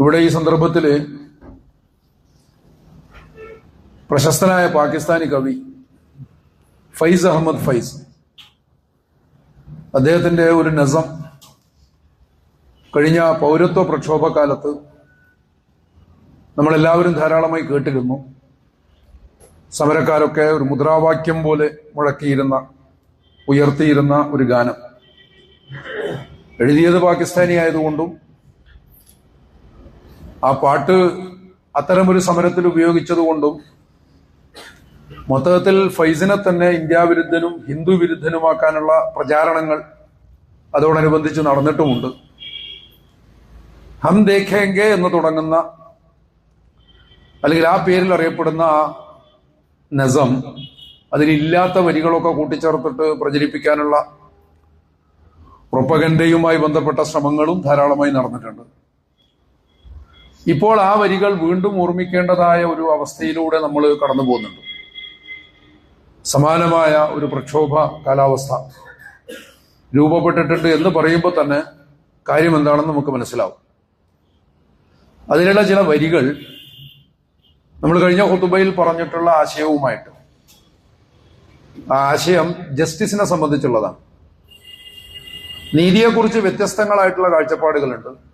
ഇവിടെ ഈ സന്ദർഭത്തിൽ പ്രശസ്തനായ പാകിസ്ഥാനി കവി ഫൈസ് അഹമ്മദ് ഫൈസ് അദ്ദേഹത്തിന്റെ ഒരു നസം കഴിഞ്ഞ പൗരത്വ പ്രക്ഷോഭകാലത്ത് നമ്മളെല്ലാവരും ധാരാളമായി കേട്ടിരുന്നു. സമരക്കാരൊക്കെ ഒരു മുദ്രാവാക്യം പോലെ മുഴക്കിയിരുന്ന ഉയർത്തിയിരുന്ന ഒരു ഗാനം. എഴുതിയത് പാകിസ്ഥാനി ആയതുകൊണ്ടും ആ പാട്ട് അത്തരമൊരു സമരത്തിൽ ഉപയോഗിച്ചതുകൊണ്ടും മൊത്തത്തിൽ ഫൈസിനെ തന്നെ ഇന്ത്യാ വിരുദ്ധനും ഹിന്ദു വിരുദ്ധനുമാക്കാനുള്ള പ്രചാരണങ്ങൾ അതോടനുബന്ധിച്ച് നടന്നിട്ടുമുണ്ട്. ഹം ദേഖേങ്കെ എന്ന് തുടങ്ങുന്ന അല്ലെങ്കിൽ ആ പേരിൽ അറിയപ്പെടുന്ന ആ നസം അതിലില്ലാത്ത വരികളൊക്കെ കൂട്ടിച്ചേർത്തിട്ട് പ്രചരിപ്പിക്കാനുള്ള പ്രൊപ്പഗൻഡയുമായി ബന്ധപ്പെട്ട ശ്രമങ്ങളും ധാരാളമായി നടന്നിട്ടുണ്ട്. ഇപ്പോൾ ആ വരികൾ വീണ്ടും ഓർമ്മിക്കേണ്ടതായ ഒരു അവസ്ഥയിലൂടെ നമ്മൾ കടന്നു പോകുന്നുണ്ട്. സമാനമായ ഒരു പ്രക്ഷോഭ കാലാവസ്ഥ. രൂപപ്പെട്ടിട്ടുണ്ട് എന്ന് പറയുമ്പോൾ തന്നെ കാര്യം എന്താണെന്ന് നമുക്ക് മനസ്സിലാവും. അതിലുള്ള ചില വരികൾ നമ്മൾ കഴിഞ്ഞ ഹുതുബയിൽ പറഞ്ഞിട്ടുള്ള ആശയവുമായിട്ട്. ആ ആശയം ജസ്റ്റിസിനെ സംബന്ധിച്ചുള്ളതാണ്. നീതിയെക്കുറിച്ച് വ്യത്യസ്തങ്ങളായിട്ടുള്ള കാഴ്ചപ്പാടുകളുണ്ട്.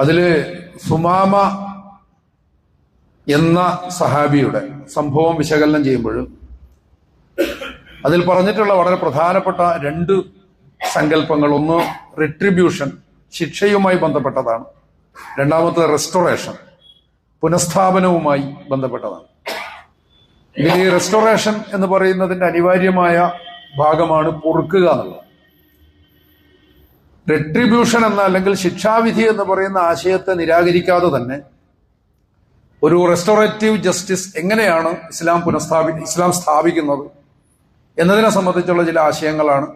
അതിൽ സുമാമ എന്ന സഹാബിയുടെ സംഭവം വിശകലനം ചെയ്യുമ്പോൾ അതിൽ പറഞ്ഞിട്ടുള്ള വളരെ പ്രധാനപ്പെട്ട രണ്ട് സങ്കല്പങ്ങൾ. ഒന്ന് റിട്രിബ്യൂഷൻ ശിക്ഷയുമായി ബന്ധപ്പെട്ടതാണ്. രണ്ടാമത്തെ റെസ്റ്റോറേഷൻ പുനഃസ്ഥാപനവുമായി ബന്ധപ്പെട്ടതാണ്. ഇതിൽ ഈ റെസ്റ്റോറേഷൻ എന്ന് പറയുന്നതിന്റെ അനിവാര്യമായ ഭാഗമാണ് പൊറുക്കുക എന്നുള്ളത്. റെട്രിബ്യൂഷൻ എന്ന അല്ലെങ്കിൽ ശിക്ഷാവിധി എന്ന് പറയുന്ന ആശയത്തെ നിരാകരിക്കാതെ തന്നെ ഒരു റെസ്റ്റോറേറ്റീവ് ജസ്റ്റിസ് എങ്ങനെയാണ് ഇസ്ലാം പുനഃസ്ഥാപി ഇസ്ലാം സ്ഥാപിക്കുന്നത് എന്നതിനെ സംബന്ധിച്ചുള്ള ചില ആശയങ്ങളാണ്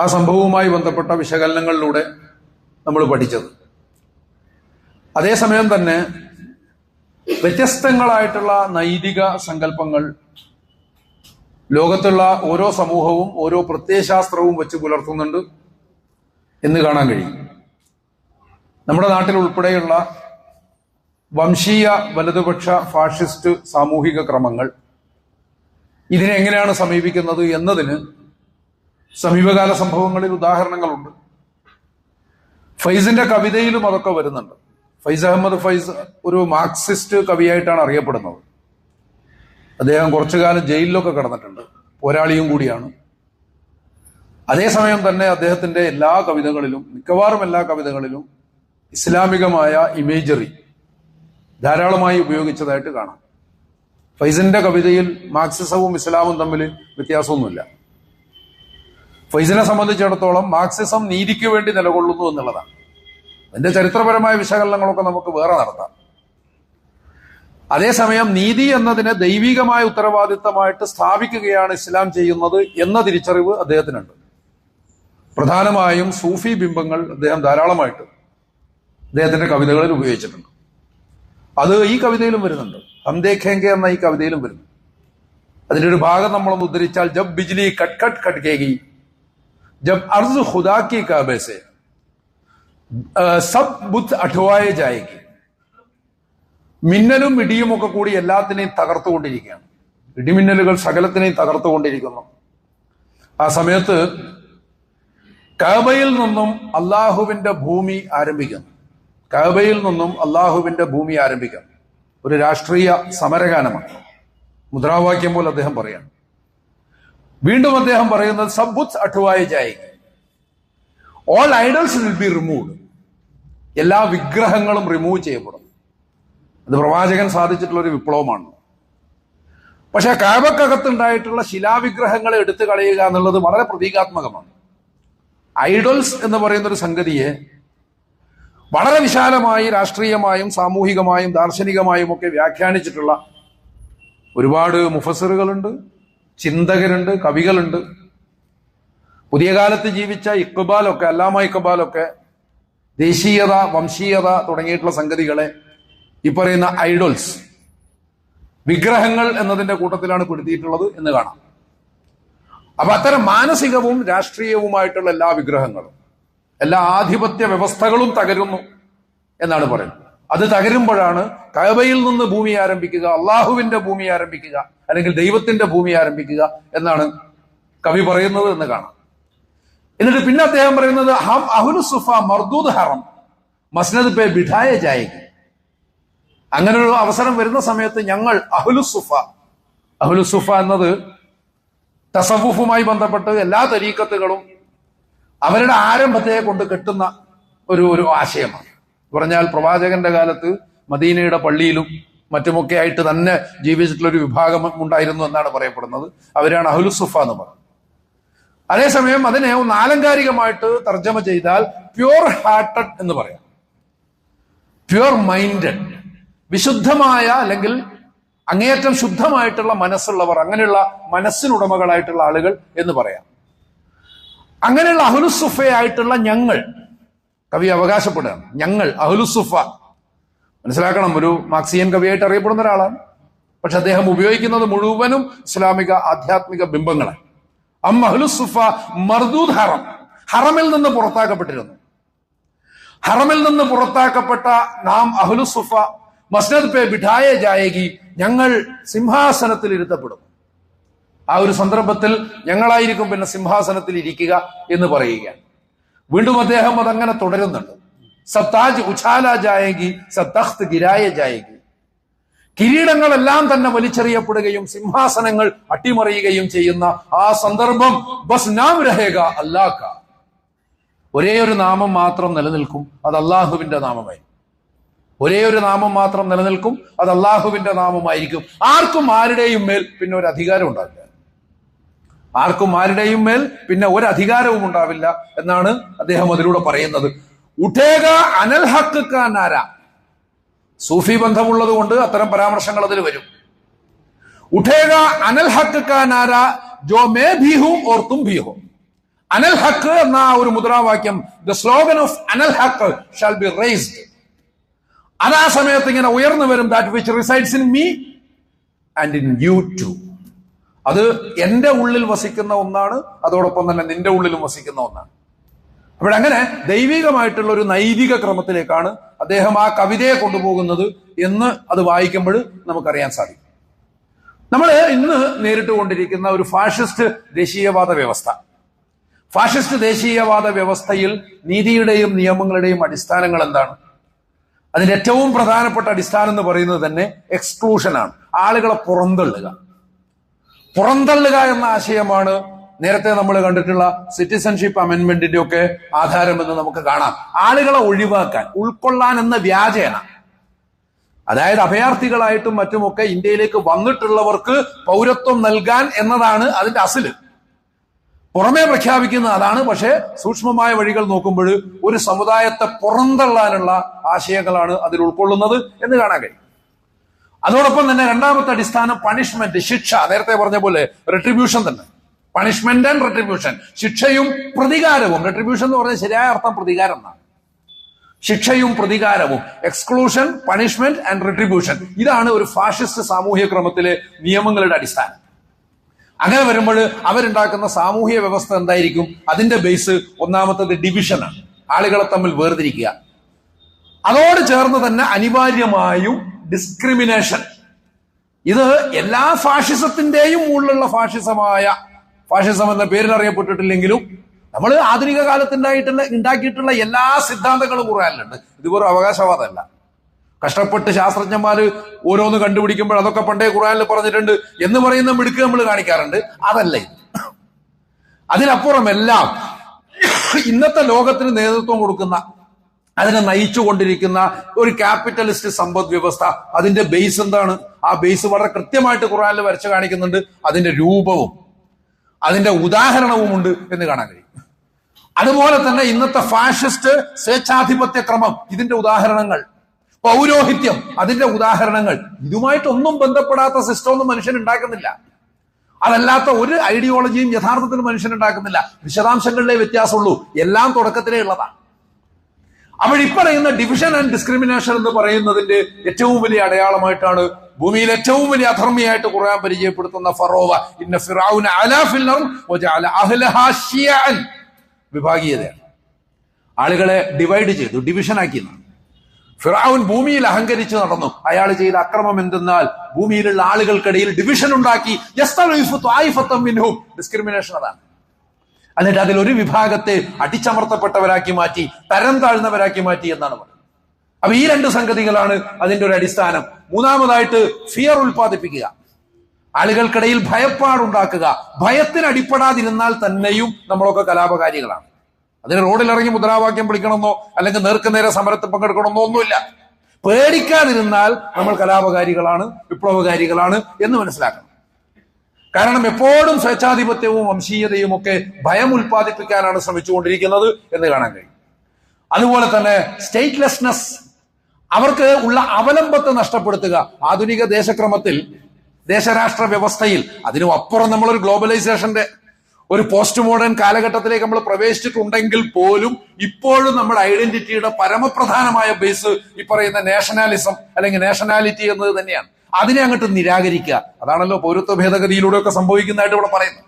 ആ സംഭവവുമായി ബന്ധപ്പെട്ട വിശകലനങ്ങളിലൂടെ നമ്മൾ പഠിച്ചത്. അതേസമയം തന്നെ വ്യത്യസ്തങ്ങളായിട്ടുള്ള നൈതിക സങ്കല്പങ്ങൾ ലോകത്തുള്ള ഓരോ സമൂഹവും ഓരോ പ്രത്യയശാസ്ത്രവും വെച്ച് പുലർത്തുന്നുണ്ട്. എന്ന് കാണാൻ കഴിയും. നമ്മുടെ നാട്ടിൽ ഉൾപ്പെടെയുള്ള വംശീയ വലതുപക്ഷ ഫാഷിസ്റ്റ് സാമൂഹിക ക്രമങ്ങൾ ഇതിനെ എങ്ങനെയാണ് സമീപിക്കുന്നത് എന്നതിന് സമീപകാല സംഭവങ്ങളിൽ ഉദാഹരണങ്ങളുണ്ട്. ഫൈസിന്റെ കവിതയിലും അതൊക്കെ വരുന്നുണ്ട്. ഫൈസ് അഹമ്മദ് ഫൈസ് ഒരു മാർക്സിസ്റ്റ് കവിയായിട്ടാണ് അറിയപ്പെടുന്നത്. അദ്ദേഹം കുറച്ചു കാലം ജയിലിലൊക്കെ കിടന്നിട്ടുണ്ട്. പോരാളിയും കൂടിയാണ്. അതേസമയം തന്നെ അദ്ദേഹത്തിന്റെ എല്ലാ കവിതകളിലും മിക്കവാറും എല്ലാ കവിതകളിലും ഇസ്ലാമികമായ ഇമേജറി ധാരാളമായി ഉപയോഗിച്ചതായിട്ട് കാണാം. ഫൈസിന്റെ കവിതയിൽ മാർക്സിസവും ഇസ്ലാമും തമ്മിൽ വ്യത്യാസമൊന്നുമില്ല. ഫൈസിനെ സംബന്ധിച്ചിടത്തോളം മാർക്സിസം നീതിക്ക് വേണ്ടി നിലകൊള്ളുന്നു എന്നുള്ളതാണ്. അതിന്റെ ചരിത്രപരമായ വിശകലനങ്ങളൊക്കെ നമുക്ക് വേറെ നടത്താം. അതേസമയം നീതി എന്നതിനെ ദൈവികമായ ഉത്തരവാദിത്തമായിട്ട് സ്ഥാപിക്കുകയാണ് ഇസ്ലാം ചെയ്യുന്നത് എന്ന തിരിച്ചറിവ് അദ്ദേഹത്തിനുണ്ട്. പ്രധാനമായും സൂഫി ബിംബങ്ങൾ അദ്ദേഹം ധാരാളമായിട്ട് അദ്ദേഹത്തിന്റെ കവിതകളിൽ ഉപയോഗിച്ചിട്ടുണ്ട്. അത് ഈ കവിതയിലും വരുന്നുണ്ട്. ഹംദേഖേങ്ക എന്ന ഈ കവിതയിലും വരുന്നു. അതിന്റെ ഒരു ഭാഗം നമ്മളൊന്ന് ഉദ്ധരിച്ചാൽ ജബ് ബിജ്ലി കട്ട് കട്ട് കേകി. ജബ് അർജ് ഹുദാക്കി കാബേസെ സബ് ബുദ്ധ് അഠുവായ ജായകി. മിന്നലും ഇടിയും ഒക്കെ കൂടി എല്ലാത്തിനെയും തകർത്തുകൊണ്ടിരിക്കുകയാണ്. ഇടിമിന്നലുകൾ സകലത്തിനെയും തകർത്തുകൊണ്ടിരിക്കുന്നു. ആ സമയത്ത് കാബയിൽ നിന്നും അള്ളാഹുവിന്റെ ഭൂമി ആരംഭിക്കുന്നു കാബയിൽ നിന്നും അള്ളാഹുവിന്റെ ഭൂമി ആരംഭിക്കാം. ഒരു രാഷ്ട്രീയ സമരഗാനമാണ്. മുദ്രാവാക്യം പോലെ അദ്ദേഹം പറയാണ് വീണ്ടും അദ്ദേഹം പറയുന്നത് സബ്ബുത്ത് അഠുവായ ജായി. All idols will be removed എല്ലാ വിഗ്രഹങ്ങളും റിമൂവ് ചെയ്യപ്പെടും. അത് പ്രവാചകൻ സാധിച്ചിട്ടുള്ള ഒരു വിപ്ലവമാണ്. പക്ഷെ കാബക്കകത്തുണ്ടായിട്ടുള്ള ശിലാവിഗ്രഹങ്ങളെ എടുത്തു കളയുക എന്നുള്ളത് വളരെ പ്രതീകാത്മകമാണ്. ഐഡൽസ് എന്ന് പറയുന്ന ഒരു സംഗതിയെ വളരെ വിശാലമായി രാഷ്ട്രീയമായും സാമൂഹികമായും ദാർശനികമായും ഒക്കെ വ്യാഖ്യാനിച്ചിട്ടുള്ള ഒരുപാട് മുഫസറുകളുണ്ട് ചിന്തകരുണ്ട് കവികളുണ്ട്. പുതിയ കാലത്ത് ജീവിച്ച ഇക്ബാലൊക്കെ അല്ലാമ ഇക്ബാലൊക്കെ ദേശീയത വംശീയത തുടങ്ങിയിട്ടുള്ള സംഗതികളെ ഈ പറയുന്ന ഐഡോൾസ് വിഗ്രഹങ്ങൾ എന്നതിന്റെ കൂട്ടത്തിലാണ് പെടുത്തിയിട്ടുള്ളത് എന്ന് കാണാം. അപ്പൊ അത്തരം മാനസികവും രാഷ്ട്രീയവുമായിട്ടുള്ള എല്ലാ വിഗ്രഹങ്ങളും എല്ലാ ആധിപത്യ വ്യവസ്ഥകളും തകരുന്നു എന്നാണ് പറയുന്നത്. അത് തകരുമ്പോഴാണ് കഅബയിൽ നിന്ന് ഭൂമി ആരംഭിക്കുക അള്ളാഹുവിന്റെ ഭൂമി ആരംഭിക്കുക അല്ലെങ്കിൽ ദൈവത്തിന്റെ ഭൂമി ആരംഭിക്കുക എന്നാണ് കവി പറയുന്നത് എന്ന് കാണാം. എന്നിട്ട് പിന്നെ അദ്ദേഹം പറയുന്നത് ഹം അഹുലു സുഫ മർദൂദ് ഹറം മസ്നദ് പേ ബിഠായ ജായകി അങ്ങനെ ഒരു അവസരം വരുന്ന സമയത്ത് ഞങ്ങൾ അഹുലു സുഫ അഹുലു സുഫ എന്നത് തസവുഫുമായി ബന്ധപ്പെട്ട് എല്ലാ തരീക്കത്തുകളും അവരുടെ ആരംഭത്തെ കൊണ്ട് കെട്ടുന്ന ഒരു ഒരു ആശയമാണ്. പറഞ്ഞാൽ പ്രവാചകന്റെ കാലത്ത് മദീനയുടെ പള്ളിയിലും മറ്റുമൊക്കെ ആയിട്ട് തന്നെ ജീവിച്ചിട്ടുള്ള ഒരു വിഭാഗം ഉണ്ടായിരുന്നു എന്നാണ് പറയപ്പെടുന്നത്. അവരാണ് അഹുലുസുഫ എന്ന് പറയുന്നത്. അതേസമയം അതിനെ ഒന്ന് ആലങ്കാരികമായിട്ട് തർജമ ചെയ്താൽ പ്യുർ ഹാർട്ടഡ് എന്ന് പറയാം. പ്യുർ മൈൻഡഡ് വിശുദ്ധമായ അല്ലെങ്കിൽ അങ്ങേയറ്റം ശുദ്ധമായിട്ടുള്ള മനസ്സുള്ളവർ അങ്ങനെയുള്ള മനസ്സിനുടമകളായിട്ടുള്ള ആളുകൾ എന്ന് പറയാം. അങ്ങനെയുള്ള അഹുലുസുഫയായിട്ടുള്ള ഞങ്ങൾ കവി അവകാശപ്പെടുകയാണ്. ഞങ്ങൾ അഹുലുസുഫ. മനസ്സിലാക്കണം ഒരു മാർക്സിയൻ കവിയായിട്ട് അറിയപ്പെടുന്ന ഒരാളാണ്. പക്ഷെ അദ്ദേഹം ഉപയോഗിക്കുന്നത് മുഴുവനും ഇസ്ലാമിക ആധ്യാത്മിക ബിംബങ്ങളാണ്. അം മർദൂദ് ഹറം. ഹറമിൽ നിന്ന് പുറത്താക്കപ്പെട്ടിരുന്നു. ഹറമിൽ നിന്ന് പുറത്താക്കപ്പെട്ട നാം അഹ്ലുസുഫ മസ്നദ് പേ ബിഠായ ജായകി ഞങ്ങൾ സിംഹാസനത്തിൽ ഇരുത്തപ്പെടും. ആ ഒരു സന്ദർഭത്തിൽ ഞങ്ങളായിരിക്കും പിന്നെ സിംഹാസനത്തിൽ ഇരിക്കുക എന്ന് പറയുകയാണ്. വീണ്ടും അദ്ദേഹം അതങ്ങനെ തുടരുന്നുണ്ട്. സത്താജ് ഉഛാല ജായകി സത്തഖ്ത് ഗിരായ ജായകി കിരീടങ്ങളെല്ലാം തന്നെ വലിച്ചെറിയപ്പെടുകയും സിംഹാസനങ്ങൾ അട്ടിമറിയുകയും ചെയ്യുന്ന ആ സന്ദർഭം ബസ് നാം രഹേക അല്ലാക്ക ഒരേ ഒരു നാമം മാത്രം നിലനിൽക്കും അത് അള്ളാഹുവിന്റെ നാമമായി ഒരേ ഒരു നാമം മാത്രം നിലനിൽക്കും. അത് അള്ളാഹുവിന്റെ നാമമായിരിക്കും. ആർക്കും ആരുടെയും മേൽ പിന്നെ ഒരു അധികാരം ഉണ്ടാവില്ല. ആർക്കും ആരുടെയും മേൽ പിന്നെ ഒരു അധികാരവും ഉണ്ടാവില്ല എന്നാണ് അദ്ദേഹം അതിലൂടെ പറയുന്നത്. ഉഠേക അനൽ ഹക്ക് കാനാര സൂഫി ബന്ധമുള്ളത് കൊണ്ട് അത്തരം പരാമർശങ്ങൾ അതിൽ വരും. ഉഠേക അനൽ ഹക്ക് കാനാര ജോ മേ ഭീഹു ഓർ തും ഭീഹോ. അനൽ ഹക്ക് എന്ന ഒരു മുദ്രാവാക്യം ദ സ്ലോഗൻ ഓഫ് അനൽ ഹക്ക് ഷാൽ ബി റേസ്ഡ്. അത് ആ സമയത്ത് ഇങ്ങനെ ഉയർന്നു വരും. That which resides in me and in you too അത് എന്റെ ഉള്ളിൽ വസിക്കുന്ന ഒന്നാണ് അതോടൊപ്പം തന്നെ നിന്റെ ഉള്ളിലും വസിക്കുന്ന ഒന്നാണ്. അപ്പോൾ അങ്ങനെ ദൈവികമായിട്ടുള്ള ഒരു നൈതിക ക്രമത്തിലേക്കാണ് അദ്ദേഹം ആ കവിതയെ കൊണ്ടുപോകുന്നത് എന്ന് അത് വായിക്കുമ്പോൾ നമുക്കറിയാൻ സാധിക്കും. നമ്മൾ ഇന്ന് നേരിട്ട് കൊണ്ടിരിക്കുന്ന ഒരു ഫാഷിസ്റ്റ് ദേശീയവാദ വ്യവസ്ഥ. ഫാഷിസ്റ്റ് ദേശീയവാദ വ്യവസ്ഥയിൽ നീതിയുടെയും നിയമങ്ങളുടെയും അടിസ്ഥാനങ്ങൾ എന്താണ്? അതിന്റെ ഏറ്റവും പ്രധാനപ്പെട്ട അടിസ്ഥാനം എന്ന് പറയുന്നത് തന്നെ എക്സ്ക്ലൂഷനാണ് ആളുകളെ പുറന്തള്ളുക. പുറന്തള്ളുക എന്ന ആശയമാണ് നേരത്തെ നമ്മൾ കണ്ടിട്ടുള്ള സിറ്റിസൺഷിപ്പ് അമെന്റ്മെന്റിന്റെ ഒക്കെ ആധാരമെന്ന് നമുക്ക് കാണാം. ആളുകളെ ഒഴിവാക്കാൻ ഉൾക്കൊള്ളാൻ എന്ന വ്യാജേന. അതായത് അഭയാർത്ഥികളായിട്ടും മറ്റുമൊക്കെ ഇന്ത്യയിലേക്ക് വന്നിട്ടുള്ളവർക്ക് പൗരത്വം നൽകാൻ എന്നതാണ് അതിന്റെ അസിൽ. പുറമേ പ്രഖ്യാപിക്കുന്ന അതാണ് പക്ഷേ സൂക്ഷ്മമായ വഴികൾ നോക്കുമ്പോൾ ഒരു സമുദായത്തെ പുറന്തള്ളാനുള്ള ആശയങ്ങളാണ് അതിൽ ഉൾക്കൊള്ളുന്നത് എന്ന് കാണാൻ കഴിയും. അതോടൊപ്പം തന്നെ രണ്ടാമത്തെ അടിസ്ഥാനം പണിഷ്മെന്റ് ശിക്ഷ. നേരത്തെ പറഞ്ഞ പോലെ റെട്രിബ്യൂഷൻ തന്നെ. പണിഷ്മെന്റ് ആൻഡ് റെട്രിബ്യൂഷൻ ശിക്ഷയും പ്രതികാരവും. റെട്രിബ്യൂഷൻ എന്ന് പറഞ്ഞാൽ ശരിയായ അർത്ഥം പ്രതികാരം എന്നാണ്. ശിക്ഷയും പ്രതികാരവും. എക്സ്ക്ലൂഷൻ പണിഷ്മെന്റ് ആൻഡ് റെട്രിബ്യൂഷൻ ഇതാണ് ഒരു ഫാഷിസ്റ്റ് സാമൂഹ്യ ക്രമത്തിലെ നിയമങ്ങളുടെ അടിസ്ഥാനം. അങ്ങനെ വരുമ്പോൾ അവരുണ്ടാക്കുന്ന സാമൂഹ്യ വ്യവസ്ഥ എന്തായിരിക്കും? അതിന്റെ ബേസ് ഒന്നാമത്തത് ഡിവിഷനാണ് ആളുകളെ തമ്മിൽ വേർതിരിക്കുക. അതോട് ചേർന്ന് തന്നെ അനിവാര്യമായും ഡിസ്ക്രിമിനേഷൻ ഇത് എല്ലാ ഫാഷിസത്തിന്റെയും ഉള്ളിലുള്ള ഫാഷിസമായ ഫാഷിസം എന്ന പേരിൽ അറിയപ്പെട്ടിട്ടില്ലെങ്കിലും നമ്മൾ ആധുനിക കാലത്തുണ്ടായിട്ടുള്ള ഉണ്ടാക്കിയിട്ടുള്ള എല്ലാ സിദ്ധാന്തങ്ങളും ഖുറാനിലുണ്ട് ഇത് വെറും അവകാശവാദമല്ല. കഷ്ടപ്പെട്ട് ശാസ്ത്രജ്ഞന്മാര് ഓരോന്ന് കണ്ടുപിടിക്കുമ്പോൾ അതൊക്കെ പണ്ടേ ഖുറാനിൽ പറഞ്ഞിട്ടുണ്ട് എന്ന് പറയുന്ന മിടുക്ക് നമ്മൾ കാണിക്കാറുണ്ട്. അതല്ല ഇത്. അതിനപ്പുറം എല്ലാം ഇന്നത്തെ ലോകത്തിന് നേതൃത്വം കൊടുക്കുന്ന അതിനെ നയിച്ചുകൊണ്ടിരിക്കുന്ന ഒരു ക്യാപിറ്റലിസ്റ്റ് സമ്പദ് വ്യവസ്ഥ അതിന്റെ ബേസ് എന്താണ്? ആ ബേസ് വളരെ കൃത്യമായിട്ട് ഖുറാനിൽ വരച്ചു കാണിക്കുന്നുണ്ട്. അതിന്റെ രൂപവും അതിന്റെ ഉദാഹരണവും ഉണ്ട് എന്ന് കാണാൻ കഴിയും. അതുപോലെ തന്നെ ഇന്നത്തെ ഫാഷിസ്റ്റ് സ്വേച്ഛാധിപത്യ ക്രമം ഇതിന്റെ ഉദാഹരണങ്ങൾ. പൗരോഹിത്യം അതിന്റെ ഉദാഹരണങ്ങൾ. ഇതുമായിട്ടൊന്നും ബന്ധപ്പെടാത്ത സിസ്റ്റം ഒന്നും മനുഷ്യൻ ഉണ്ടാക്കുന്നില്ല. അതല്ലാത്ത ഒരു ഐഡിയോളജിയും യഥാർത്ഥത്തിൽ മനുഷ്യൻ ഉണ്ടാക്കുന്നില്ല. വിശദാംശങ്ങളിലെ വ്യത്യാസമുള്ളൂ. എല്ലാം തുടക്കത്തിലേ ഉള്ളതാണ് അപ്പോൾ ഇപ്പറയുന്ന ഡിവിഷൻ ആൻഡ് ഡിസ്ക്രിമിനേഷൻ എന്ന് പറയുന്നതിന്റെ ഏറ്റവും വലിയ അടയാളമായിട്ടാണ് ഭൂമിയിൽ ഏറ്റവും വലിയ അധർമ്മിയായിട്ട് ഖുർആൻ പരിചയപ്പെടുത്തുന്ന ഫറോവ. ഇന്ന ശിയഅൻ വിഭാഗീയതയാണ്. ആളുകളെ ഡിവൈഡ് ചെയ്തു ഡിവിഷൻ ആക്കി എന്നാണ്. ഫിറാവുൻ ഭൂമിയിൽ അഹങ്കരിച്ച് നടന്നു. അയാൾ ചെയ്ത അക്രമം എന്തെന്നാൽ ഭൂമിയിലുള്ള ആളുകൾക്കിടയിൽ ഡിവിഷൻ ഉണ്ടാക്കി. ഡിസ്ക്രിമിനേഷൻ അതാണ്. എന്നിട്ട് അതിൽ ഒരു വിഭാഗത്തെ അടിച്ചമർത്തപ്പെട്ടവരാക്കി മാറ്റി തരം താഴ്ന്നവരാക്കി മാറ്റി എന്നാണ് പറയുന്നത്. അപ്പൊ ഈ രണ്ട് സംഗതികളാണ് അതിന്റെ ഒരു അടിസ്ഥാനം. മൂന്നാമതായിട്ട് ഫിയർ ഉൽപ്പാദിപ്പിക്കുക. ആളുകൾക്കിടയിൽ ഭയപ്പാടുണ്ടാക്കുക. ഭയത്തിന് അടിപ്പെടാതിരുന്നാൽ തന്നെയും നമ്മളൊക്കെ കലാപകാരികളാണ്. അതിന് റോഡിലിറങ്ങി മുദ്രാവാക്യം വിളിക്കണമെന്നോ അല്ലെങ്കിൽ നേർക്കുനേരെ സമരത്തിൽ പങ്കെടുക്കണമെന്നോ ഒന്നുമില്ല. പേടിക്കാതിരുന്നാൽ നമ്മൾ കലാപകാരികളാണ് വിപ്ലവകാരികളാണ് എന്ന് മനസ്സിലാക്കണം. കാരണം എപ്പോഴും സ്വേച്ഛാധിപത്യവും വംശീയതയും ഒക്കെ ഭയം ഉൽപ്പാദിപ്പിക്കാനാണ് ശ്രമിച്ചുകൊണ്ടിരിക്കുന്നത് എന്ന് കാണാൻ കഴിയും. അതുപോലെ തന്നെ സ്റ്റേറ്റ്ലെസ്നെസ് അവർക്ക് ഉള്ള അവലംബത്തെ നഷ്ടപ്പെടുത്തുക ആധുനിക ദേശക്രമത്തിൽ ദേശരാഷ്ട്ര വ്യവസ്ഥയിൽ അതിനും അപ്പുറം നമ്മളൊരു ഗ്ലോബലൈസേഷന്റെ ഒരു പോസ്റ്റ് മോഡേൺ കാലഘട്ടത്തിലേക്ക് നമ്മൾ പ്രവേശിച്ചിട്ടുണ്ടെങ്കിൽ പോലും ഇപ്പോഴും നമ്മുടെ ഐഡന്റിറ്റിയുടെ പരമപ്രധാനമായ ബേസ് ഈ പറയുന്ന നാഷണാലിസം അല്ലെങ്കിൽ നാഷണാലിറ്റി എന്നത് തന്നെയാണ്. അതിനെ അങ്ങോട്ട് നിരാകരിക്കുക. അതാണല്ലോ പൗരത്വ ഭേദഗതിയിലൂടെയൊക്കെ സംഭവിക്കുന്നതായിട്ട് ഇവിടെ പറയുന്നത്.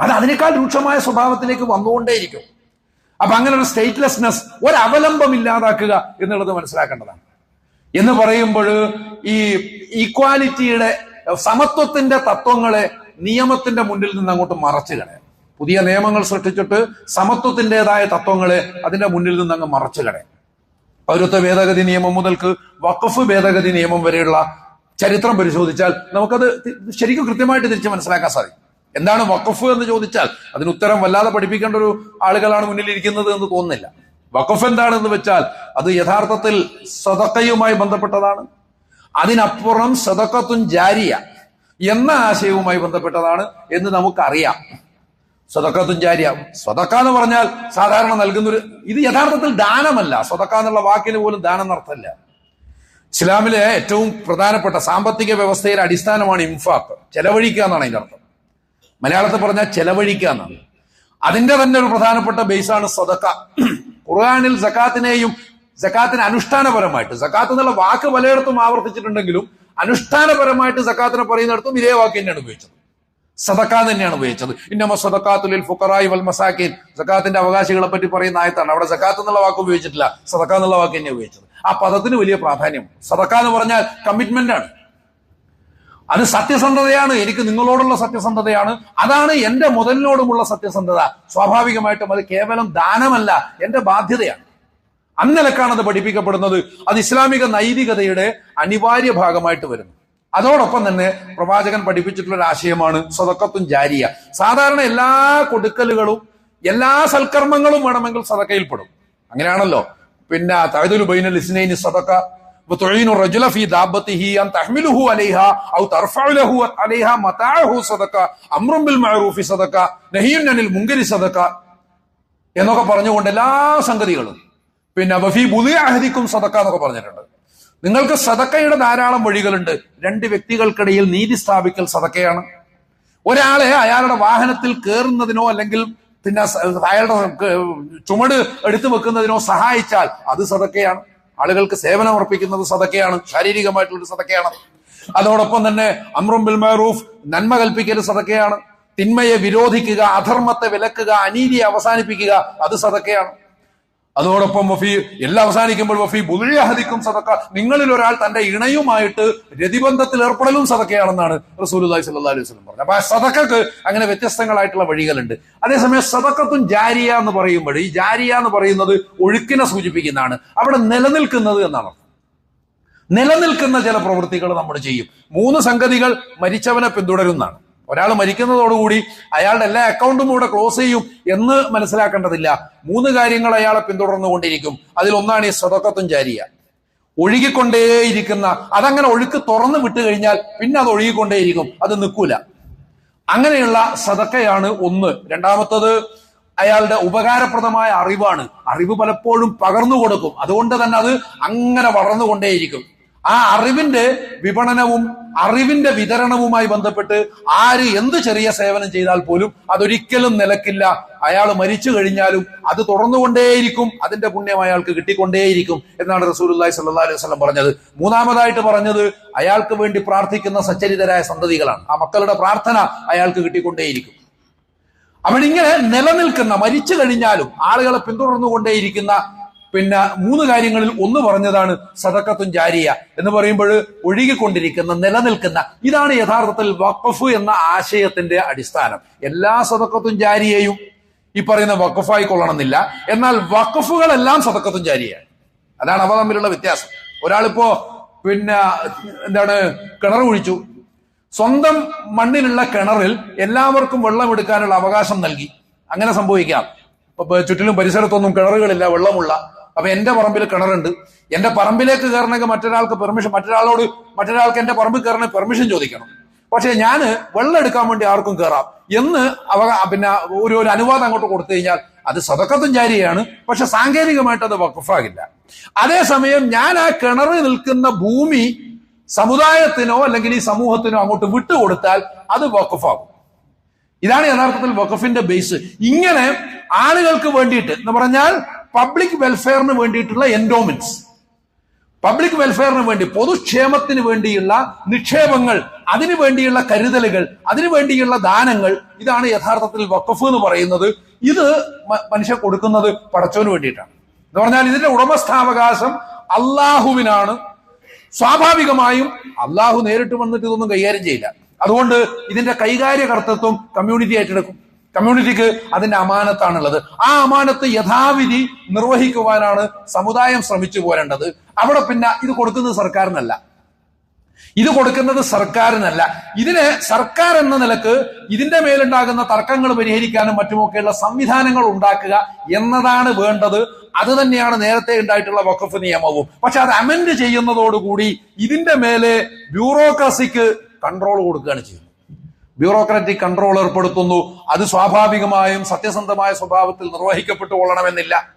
അത് അതിനേക്കാൾ രൂക്ഷമായ സ്വഭാവത്തിലേക്ക് വന്നുകൊണ്ടേയിരിക്കും. അപ്പൊ അങ്ങനെ ഒരു സ്റ്റേറ്റ്ലെസ്നെസ് ഒരവലംബം ഇല്ലാതാക്കുക എന്നുള്ളത് മനസ്സിലാക്കേണ്ടതാണ്. എന്ന് പറയുമ്പോൾ ഈ ഈക്വാലിറ്റിയുടെ സമത്വത്തിന്റെ തത്വങ്ങളെ നിയമത്തിന്റെ മുന്നിൽ നിന്ന് അങ്ങോട്ട് മറച്ചു കളയാം. പുതിയ നിയമങ്ങൾ സൃഷ്ടിച്ചിട്ട് സമത്വത്തിന്റെതായ തത്വങ്ങളെ അതിന്റെ മുന്നിൽ നിന്ന് അങ്ങ് മറച്ചു കളയാം. പൗരത്വ ഭേദഗതി നിയമം മുതൽക്ക് വഖഫ് ഭേദഗതി നിയമം വരെയുള്ള ചരിത്രം പരിശോധിച്ചാൽ നമുക്കത് ശരിക്കും കൃത്യമായിട്ട് തിരിച്ച് മനസ്സിലാക്കാൻ സാധിക്കും. എന്താണ് വഖഫ് എന്ന് ചോദിച്ചാൽ അതിന് ഉത്തരം വല്ലാതെ പഠിപ്പിക്കേണ്ട ഒരു ആളുകളാണ് മുന്നിലിരിക്കുന്നത് എന്ന് തോന്നുന്നില്ല. വഖഫ് എന്താണെന്ന് വെച്ചാൽ അത് യഥാർത്ഥത്തിൽ സദക്കയുമായി ബന്ധപ്പെട്ടതാണ്. അതിനപ്പുറം സദക്കത്തും ജാരിയ എന്ന ആശയവുമായി ബന്ധപ്പെട്ടതാണ് എന്ന് നമുക്കറിയാം. സ്വതക്കത്തും ജാരിയ. സ്വതക്ക എന്ന് പറഞ്ഞാൽ സാധാരണ നൽകുന്നൊരു ഇത് യഥാർത്ഥത്തിൽ ദാനമല്ല. സ്വതക്ക എന്നുള്ള വാക്കിന് പോലും ദാനം നടത്തല്ല ഇസ്ലാമിലെ ഏറ്റവും പ്രധാനപ്പെട്ട സാമ്പത്തിക വ്യവസ്ഥയുടെ അടിസ്ഥാനമാണ് ഇൻഫാക്ക് ചെലവഴിക്കുക എന്നാണ് അതിന്റെ അർത്ഥം. മലയാളത്തിൽ പറഞ്ഞാൽ ചെലവഴിക്കുക എന്നാണ്. അതിന്റെ തന്നെ ഒരു പ്രധാനപ്പെട്ട ബേസാണ് സ്വതക്ക. ഖുർആാനിൽ സക്കാത്തിനെയും സക്കാത്തിന് അനുഷ്ഠാനപരമായിട്ട് സക്കാത്ത് എന്നുള്ള വാക്ക് പലയിടത്തും ആവർത്തിച്ചിട്ടുണ്ടെങ്കിലും അനുഷ്ഠാനപരമായിട്ട് സക്കാത്തിനെ പറയുന്നിടത്തും ഇതേ വാക്ക് തന്നെയാണ് ഉപയോഗിച്ചത്. സദക്ക തന്നെയാണ് ഉപയോഗിച്ചത്. ഇന്നമ സദക്കാത്തുലിൽ ഫുക്കറായി വൽ മസാക്കിൻ സക്കാത്തിന്റെ അവകാശികളെ പറ്റി പറയുന്ന ആയത്താണ്. അവിടെ സക്കാത്ത് എന്നുള്ള വാക്ക് ഉപയോഗിച്ചിട്ടില്ല. സദക്ക എന്നുള്ള വാക്ക് തന്നെ ഉപയോഗിച്ചത്. ആ പദത്തിന് വലിയ പ്രാധാന്യം. സദക്ക എന്ന് പറഞ്ഞാൽ കമ്മിറ്റ്മെന്റ് ആണ്. അത് സത്യസന്ധതയാണ്. എനിക്ക് നിങ്ങളോടുള്ള സത്യസന്ധതയാണ്. അതാണ് എന്റെ മുതലിനോടുമുള്ള സത്യസന്ധത. സ്വാഭാവികമായിട്ടും അത് കേവലം ദാനമല്ല. എന്റെ ബാധ്യതയാണ്. അന്നിലക്കാണ് അത് പഠിപ്പിക്കപ്പെടുന്നത് അത് ഇസ്ലാമിക നൈതികതയുടെ അനിവാര്യ ഭാഗമായിട്ട് വരുന്നു അതോടൊപ്പം തന്നെ പ്രവാചകൻ പഠിപ്പിച്ചിട്ടുള്ള ഒരു ആശയമാണ് സ്വതക്കത്തും ജാരിയ സാധാരണ എല്ലാ കൊടുക്കലുകളും എല്ലാ സൽക്കർമ്മങ്ങളും വേണമെങ്കിൽ സദക്കയിൽപ്പെടും അങ്ങനെയാണല്ലോ പിന്നെ തഴുതുൽ ബൈനൽ ഇസ്നൈനി സദക്ക وتعين الرجل في دابته أن تحمله عليها أو ترفع له عليها متاعه صدقة أمر بالمعروف صدقة نهي عن المنكر صدقة എന്നൊക്കെ പറഞ്ഞുകൊണ്ട് എല്ലാ സംഗതികളും പിന്നെ വഫി ബുദിയ അഹദിക്കും സദക്ക എന്നൊക്കെ പറഞ്ഞിട്ടുണ്ട്. നിങ്ങൾക്ക് സദക്കയുടെ ധാരാളം വഴികളുണ്ട്. രണ്ട് വ്യക്തികൾക്കിടയിൽ നീതി സ്ഥാപിക്കൽ സദക്കയാണ്. ഒരാളെ അയാളുടെ വാഹനത്തിൽ കയറുന്നതിനോ അല്ലെങ്കിൽ പിന്നെ അയാളുടെ ചുമട് എടുത്തു വെക്കുന്നതിനോ സഹായിച്ചാൽ അത് സദക്കയാണ്. ആളുകൾക്ക് സേവനം അർപ്പിക്കുന്നത് സദക്കയാണ്. ശാരീരികമായിട്ടുള്ള സദക്കയാണ്. അതോടൊപ്പം തന്നെ അമ്രും ബിൽ മഅറൂഫ് നന്മ കൽപ്പിക്കൽ സദക്കയാണ്. തിന്മയെ വിരോധിക്കുക അധർമ്മത്തെ വിലക്കുക അനീതിയെ അവസാനിപ്പിക്കുക അത് സദക്കയാണ്. അതോടൊപ്പം വഫി എല്ലാം അവസാനിക്കുമ്പോൾ വഫി ബുലിയഹദിക്കും സദക്ക. നിങ്ങളിൽ ഒരാൾ തന്റെ ഇണയുമായിട്ട് രതിബന്ധത്തിൽ ഏർപ്പെടലും സദക്കയാണെന്നാണ് റസൂലുല്ലാഹി സ്വല്ലല്ലാഹി അലൈഹി വസല്ലം പറഞ്ഞത്. അപ്പൊ ആ സദക്കക്ക് അങ്ങനെ വ്യത്യസ്തങ്ങളായിട്ടുള്ള വഴികളുണ്ട്. അതേസമയം സദക്കത്തും ജാരിയ എന്ന് പറയുമ്പോൾ ഈ ജാരിയ എന്ന് പറയുന്നത് ഒഴുക്കിനെ സൂചിപ്പിക്കുന്നതാണ്. അവിടെ നിലനിൽക്കുന്നത് എന്നാണ്. നിലനിൽക്കുന്ന ചില പ്രവൃത്തികൾ നമ്മൾ ചെയ്യും. മൂന്ന് സംഗതികൾ മരിച്ചവനെ പിന്തുടരുന്നതാണ്. ഒരാൾ മരിക്കുന്നതോടുകൂടി അയാളുടെ എല്ലാ അക്കൗണ്ടും കൂടെ ക്ലോസ് ചെയ്യും എന്ന് മനസ്സിലാക്കേണ്ടതില്ല. മൂന്ന് കാര്യങ്ങൾ അയാളെ പിന്തുടർന്നുകൊണ്ടിരിക്കും. അതിലൊന്നാണ് ഈ സ്വതക്കത്തും ജാരിയ. ഒഴുകിക്കൊണ്ടേയിരിക്കുന്ന അതങ്ങനെ ഒഴുക്ക് തുറന്നു വിട്ടു കഴിഞ്ഞാൽ പിന്നെ അത് ഒഴുകിക്കൊണ്ടേയിരിക്കും. അത് നിൽക്കൂല. അങ്ങനെയുള്ള സതക്കയാണ് ഒന്ന്. രണ്ടാമത്തത് അയാളുടെ ഉപകാരപ്രദമായ അറിവാണ്. അറിവ് പലപ്പോഴും പകർന്നു കൊടുക്കും. അതുകൊണ്ട് തന്നെ അത് അങ്ങനെ വളർന്നുകൊണ്ടേയിരിക്കും. ആ അറിവിന്റെ വിപണനവും അറിവിന്റെ വിതരണവുമായി ബന്ധപ്പെട്ട് ആര് എന്ത് ചെറിയ സേവനം ചെയ്താൽ പോലും അതൊരിക്കലും നിലക്കില്ല. അയാൾ മരിച്ചു കഴിഞ്ഞാലും അത് തുടർന്നുകൊണ്ടേയിരിക്കും. അതിന്റെ പുണ്യം അയാൾക്ക് കിട്ടിക്കൊണ്ടേയിരിക്കും എന്നാണ് റസൂലുള്ളാഹി സ്വല്ലല്ലാഹി അലൈഹി വസ്ലം പറഞ്ഞത്. മൂന്നാമതായിട്ട് പറഞ്ഞത് അയാൾക്ക് വേണ്ടി പ്രാർത്ഥിക്കുന്ന സച്ചരിതരായ സന്തതികളാണ്. ആ മക്കളുടെ പ്രാർത്ഥന അയാൾക്ക് കിട്ടിക്കൊണ്ടേയിരിക്കും. ഇങ്ങനെ നിലനിൽക്കുന്ന മരിച്ചു കഴിഞ്ഞാലും ആളുകളെ പിന്തുടർന്നുകൊണ്ടേയിരിക്കുന്ന പിന്നെ മൂന്ന് കാര്യങ്ങളിൽ ഒന്ന് പറഞ്ഞതാണ് സദക്കത്തും ജാരിയ എന്ന് പറയുമ്പോൾ ഒഴുകിക്കൊണ്ടിരിക്കുന്ന നിലനിൽക്കുന്ന ഇതാണ് യഥാർത്ഥത്തിൽ വഖഫ് എന്ന ആശയത്തിന്റെ അടിസ്ഥാനം. എല്ലാ സദക്കത്തും ജാരിയയും ഈ പറയുന്ന വഖഫായി കൊള്ളണമെന്നില്ല. എന്നാൽ വഖഫുകളെല്ലാം സദക്കത്തും ജാരിയാണ് അതാണ് അവ തമ്മിലുള്ള വ്യത്യാസം. ഒരാളിപ്പോ പിന്നെ എന്താണ് കിണർ കുഴിച്ചു. സ്വന്തം മണ്ണിലുള്ള കിണറിൽ എല്ലാവർക്കും വെള്ളം എടുക്കാനുള്ള അവകാശം നൽകി. അങ്ങനെ സംഭവിക്കാം. ചുറ്റിലും പരിസരത്തൊന്നും കിണറുകളില്ല വെള്ളമുള്ള. അപ്പൊ എന്റെ പറമ്പിൽ കിണറുണ്ട്. എന്റെ പറമ്പിലേക്ക് കയറണമെങ്കിൽ മറ്റൊരാൾക്ക് പെർമിഷൻ മറ്റൊരാളോട് മറ്റൊരാൾക്ക് എന്റെ പറമ്പിൽ കയറണ പെർമിഷൻ ചോദിക്കണം. പക്ഷെ ഞാൻ വെള്ളം എടുക്കാൻ വേണ്ടി ആർക്കും കയറാം. എന്ന് അവ പിന്നെ ഒരു ഒരു അനുവാദം അങ്ങോട്ട് കൊടുത്തു കഴിഞ്ഞാൽ അത് സതക്കത്തും ജാരിയാണ്. പക്ഷെ സാങ്കേതികമായിട്ട് അത് വഖഫാകില്ല അതേസമയം ഞാൻ ആ കിണറിൽ നിൽക്കുന്ന ഭൂമി സമുദായത്തിനോ അല്ലെങ്കിൽ ഈ സമൂഹത്തിനോ അങ്ങോട്ട് വിട്ടുകൊടുത്താൽ അത് വഖഫാകും ഇതാണ് യഥാർത്ഥത്തിൽ വഖഫിന്റെ ബേസ് ഇങ്ങനെ ആളുകൾക്ക് വേണ്ടിയിട്ട് എന്ന് പറഞ്ഞാൽ പബ്ലിക് വെൽഫെയറിന് വേണ്ടിയിട്ടുള്ള എൻഡോമെന്റ്സ് പബ്ലിക് വെൽഫെയറിന് വേണ്ടി പൊതുക്ഷേമത്തിന് വേണ്ടിയുള്ള നിക്ഷേപങ്ങൾ അതിനു വേണ്ടിയുള്ള കരുതലുകൾ അതിനു വേണ്ടിയുള്ള ദാനങ്ങൾ ഇതാണ് യഥാർത്ഥത്തിൽ വക്കഫ് എന്ന് പറയുന്നത്. ഇത് മനുഷ്യ കൊടുക്കുന്നത് പടച്ചോന് വേണ്ടിയിട്ടാണ്. എന്ന് പറഞ്ഞാൽ ഇതിന്റെ ഉടമസ്ഥാവകാശം അള്ളാഹുവിനാണ് സ്വാഭാവികമായും അള്ളാഹു നേരിട്ട് വന്നിട്ട് ഇതൊന്നും കൈകാര്യം ചെയ്യില്ല. അതുകൊണ്ട് ഇതിന്റെ കൈകാര്യകർത്തത്വം കമ്മ്യൂണിറ്റി ഏറ്റെടുക്കും കമ്മ്യൂണിറ്റിക്ക് അതിന്റെ അമാനത്താണുള്ളത്. ആ അമാനത്ത് യഥാവിധി നിർവഹിക്കുവാനാണ് സമുദായം ശ്രമിച്ചു പോരേണ്ടത്. അവിടെ പിന്നെ ഇത് കൊടുക്കുന്നത് സർക്കാരിനല്ല. ഇത് കൊടുക്കുന്നത് സർക്കാരിനല്ല. ഇതിന് സർക്കാർ എന്ന നിലയ്ക്ക് ഇതിന്റെ മേലുണ്ടാകുന്ന തർക്കങ്ങൾ പരിഹരിക്കാനും മറ്റുമൊക്കെയുള്ള സംവിധാനങ്ങൾ ഉണ്ടാക്കുക എന്നതാണ് വേണ്ടത്. അത് തന്നെയാണ് നേരത്തെ ഉണ്ടായിട്ടുള്ള വഖഫ് നിയമവും. പക്ഷെ അത് അമെന്റ് ചെയ്യുന്നതോടുകൂടി ഇതിന്റെ മേലെ ബ്യൂറോക്രസിക്ക് കൺട്രോൾ കൊടുക്കുകയാണ് ചെയ്യുന്നത്. ബ്യൂറോക്രാറ്റിക് കൺട്രോൾ ഏർപ്പെടുത്തുന്നു. അത് സ്വാഭാവികമായും സത്യസന്ധമായ സ്വഭാവത്തിൽ നിർവഹിക്കപ്പെട്ടു കൊള്ളണമെന്നില്ല.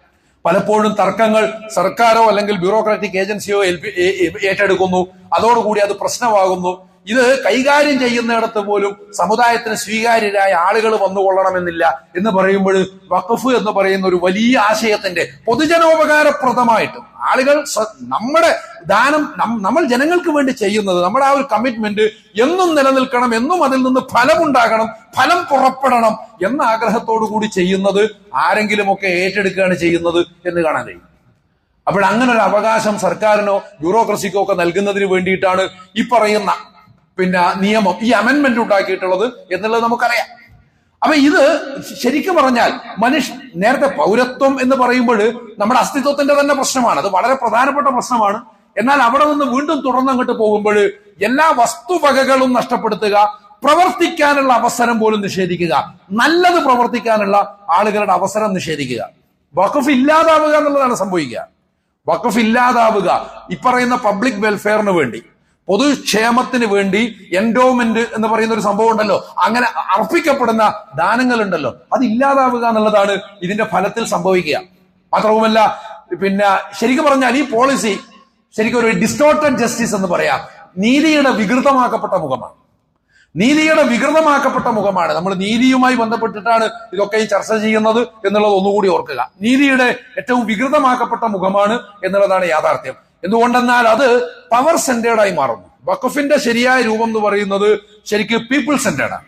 പലപ്പോഴും തർക്കങ്ങൾ സർക്കാരോ അല്ലെങ്കിൽ ബ്യൂറോക്രാറ്റിക് ഏജൻസിയോ ഏറ്റെടുക്കുന്നു. അതോടുകൂടി അത് പ്രശ്നമാകുന്നു. ഇത് കൈകാര്യം ചെയ്യുന്നിടത്ത് പോലും സമുദായത്തിന് സ്വീകാര്യരായ ആളുകൾ വന്നുകൊള്ളണമെന്നില്ല എന്ന് പറയുമ്പോൾ വഖഫ് എന്ന് പറയുന്ന ഒരു വലിയ ആശയത്തിന്റെ പൊതുജനോപകാരപ്രദമായിട്ട് ആളുകൾ നമ്മുടെ ദാനം നമ്മൾ ജനങ്ങൾക്ക് വേണ്ടി ചെയ്യുന്നത് നമ്മുടെ ആ ഒരു കമ്മിറ്റ്മെന്റ് എന്നും നിലനിൽക്കണം എന്നും അതിൽ നിന്ന് ഫലമുണ്ടാകണം ഫലം പുറപ്പെടണം എന്ന ആഗ്രഹത്തോടു കൂടി ചെയ്യുന്നത് ആരെങ്കിലുമൊക്കെ ഏറ്റെടുക്കുകയാണ് ചെയ്യുന്നത് എന്ന് കാണാൻ കഴിയും. അപ്പോൾ അങ്ങനെ ഒരു അവകാശം സർക്കാരിനോ ബ്യൂറോക്രസിക്കോ ഒക്കെ നൽകുന്നതിന് വേണ്ടിയിട്ടാണ് ഈ പറയുന്ന പിന്നെ നിയമം ഈ അമെന്റ്മെന്റ് ഉണ്ടാക്കിയിട്ടുള്ളത് എന്നുള്ളത് നമുക്കറിയാം. അപ്പൊ ഇത് ശരിക്കും പറഞ്ഞാൽ മനുഷ്യ നേരത്തെ പൗരത്വം എന്ന് പറയുമ്പോൾ നമ്മുടെ അസ്തിത്വത്തിന്റെ തന്നെ പ്രശ്നമാണ്. അത് വളരെ പ്രധാനപ്പെട്ട പ്രശ്നമാണ്. എന്നാൽ അവിടെ നിന്ന് വീണ്ടും തുടർന്ന് അങ്ങോട്ട് പോകുമ്പോൾ എല്ലാ വസ്തുവകകളും നഷ്ടപ്പെടുത്തുക പ്രവർത്തിക്കാനുള്ള അവസരം പോലും നിഷേധിക്കുക നല്ലത് പ്രവർത്തിക്കാനുള്ള ആളുകളുടെ അവസരം നിഷേധിക്കുക. വഖഫ് ഇല്ലാതാവുക എന്നുള്ളതാണ് സംഭവിക്കുക. വഖഫ് ഇല്ലാതാവുക. ഇപ്പറയുന്ന പബ്ലിക് വെൽഫെയറിന് വേണ്ടി. പൊതുക്ഷേമത്തിന് വേണ്ടി എൻഡോമെന്റ് എന്ന് പറയുന്ന ഒരു സംഭവം ഉണ്ടല്ലോ അങ്ങനെ അർപ്പിക്കപ്പെടുന്ന ദാനങ്ങൾ ഉണ്ടല്ലോ അത് ഇല്ലാതാവുക എന്നുള്ളതാണ് ഇതിന്റെ ഫലത്തിൽ സംഭവിക്കുക. മാത്രവുമല്ല പിന്നെ ശരിക്കും പറഞ്ഞാൽ ഈ പോളിസി ശരിക്കും ഒരു ഡിസ്റ്റോർട്ടഡ് ജസ്റ്റിസ് എന്ന് പറയാം. നീതിയുടെ വികൃതമാക്കപ്പെട്ട മുഖമാണ്. നീതിയുടെ വികൃതമാക്കപ്പെട്ട മുഖമാണ്. നമ്മൾ നീതിയുമായി ബന്ധപ്പെട്ടിട്ടാണ് ഇതൊക്കെ ചർച്ച ചെയ്യുന്നത് എന്നുള്ളത് ഒന്നുകൂടി ഓർക്കുക. നീതിയുടെ ഏറ്റവും വികൃതമാക്കപ്പെട്ട മുഖമാണ് എന്നുള്ളതാണ് യാഥാർത്ഥ്യം. എന്തുകൊണ്ടെന്നാൽ അത് പവർ സെന്റേഡായി മാറുന്നു. വഖഫിന്റെ ശരിയായ രൂപം എന്ന് പറയുന്നത് ശരിക്കും പീപ്പിൾ സെന്റേഡാണ്